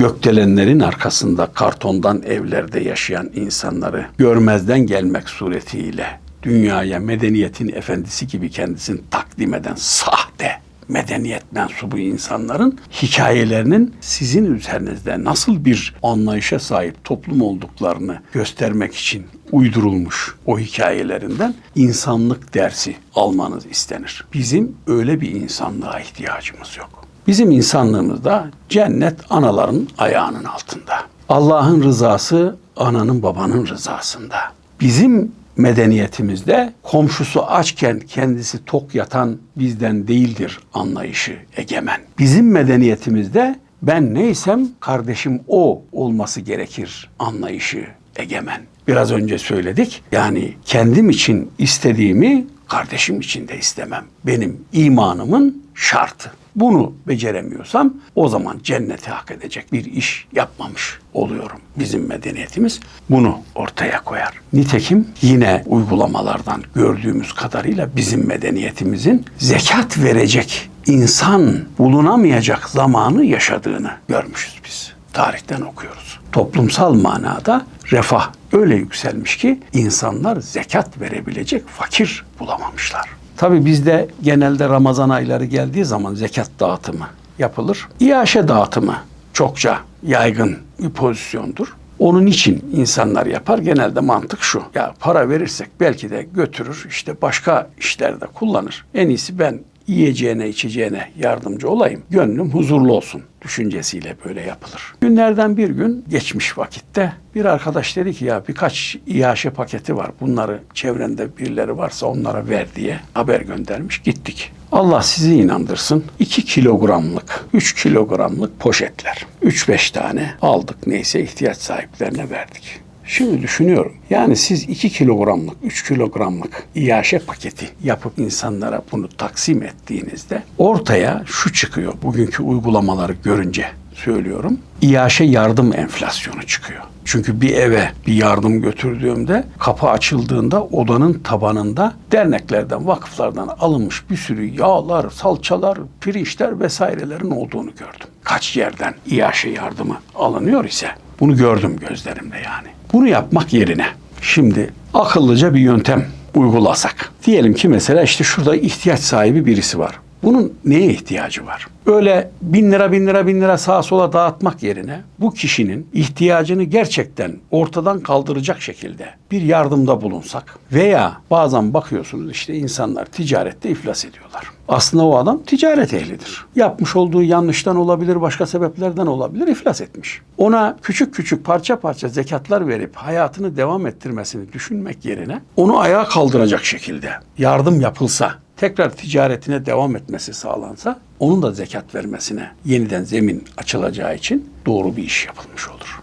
gökdelenlerin arkasında kartondan evlerde yaşayan insanları görmezden gelmek suretiyle dünyaya medeniyetin efendisi gibi kendisini takdim eden sahte medeniyet mensubu insanların hikayelerinin sizin üzerinizde nasıl bir anlayışa sahip toplum olduklarını göstermek için uydurulmuş o hikayelerinden insanlık dersi almanız istenir. Bizim öyle bir insanlığa ihtiyacımız yok. Bizim insanlığımızda cennet anaların ayağının altında. Allah'ın rızası ananın babanın rızasında. Bizim medeniyetimizde komşusu açken kendisi tok yatan bizden değildir anlayışı egemen. Bizim medeniyetimizde ben neysem kardeşim o olması gerekir anlayışı egemen. Biraz önce söyledik. Yani kendim için istediğimi kardeşim için de istemem. Benim imanımın şartı. Bunu beceremiyorsam o zaman cenneti hak edecek bir iş yapmamış oluyorum. Bizim medeniyetimiz bunu ortaya koyar. Nitekim yine uygulamalardan gördüğümüz kadarıyla bizim medeniyetimizin zekat verecek insan bulunamayacak zamanı yaşadığını görmüşüz biz. Tarihten okuyoruz. Toplumsal manada refah öyle yükselmiş ki insanlar zekat verebilecek fakir bulamamışlar. Tabi bizde genelde Ramazan ayları geldiği zaman zekat dağıtımı yapılır. İyaşe dağıtımı çokça yaygın bir pozisyondur. Onun için insanlar yapar. Genelde mantık şu. Ya para verirsek belki de götürür işte başka işlerde kullanır. En iyisi ben yiyeceğine içeceğine yardımcı olayım. Gönlüm huzurlu olsun düşüncesiyle böyle yapılır. Günlerden bir gün geçmiş vakitte bir arkadaş dedi ki ya birkaç iaşe paketi var. Bunları çevrende birileri varsa onlara ver diye haber göndermiş. Gittik. Allah sizi inandırsın. 2 kilogramlık, 3 kilogramlık poşetler. 3-5 tane aldık neyse ihtiyaç sahiplerine verdik. Şimdi düşünüyorum. Yani siz 2 kilogramlık, 3 kilogramlık iaşe paketi yapıp insanlara bunu taksim ettiğinizde ortaya şu çıkıyor. Bugünkü uygulamaları görünce söylüyorum. İyaşe yardım enflasyonu çıkıyor. Çünkü bir eve bir yardım götürdüğümde kapı açıldığında odanın tabanında derneklerden, vakıflardan alınmış bir sürü yağlar, salçalar, pirinçler vesairelerin olduğunu gördüm. Kaç yerden iaşe yardımı alınıyor ise bunu gördüm gözlerimle yani. Bunu yapmak yerine şimdi akıllıca bir yöntem uygulasak. Diyelim ki mesela işte şurada ihtiyaç sahibi birisi var. Bunun neye ihtiyacı var? Öyle bin lira bin lira bin lira sağa sola dağıtmak yerine bu kişinin ihtiyacını gerçekten ortadan kaldıracak şekilde bir yardımda bulunsak veya bazen bakıyorsunuz işte insanlar ticarette iflas ediyorlar. Aslında o adam ticaret ehlidir. Yapmış olduğu yanlıştan olabilir, başka sebeplerden olabilir, iflas etmiş. Ona küçük küçük parça parça zekatlar verip hayatını devam ettirmesini düşünmek yerine onu ayağa kaldıracak şekilde yardım yapılsa tekrar ticaretine devam etmesi sağlansa onun da zekat vermesine yeniden zemin açılacağı için doğru bir iş yapılmış olur.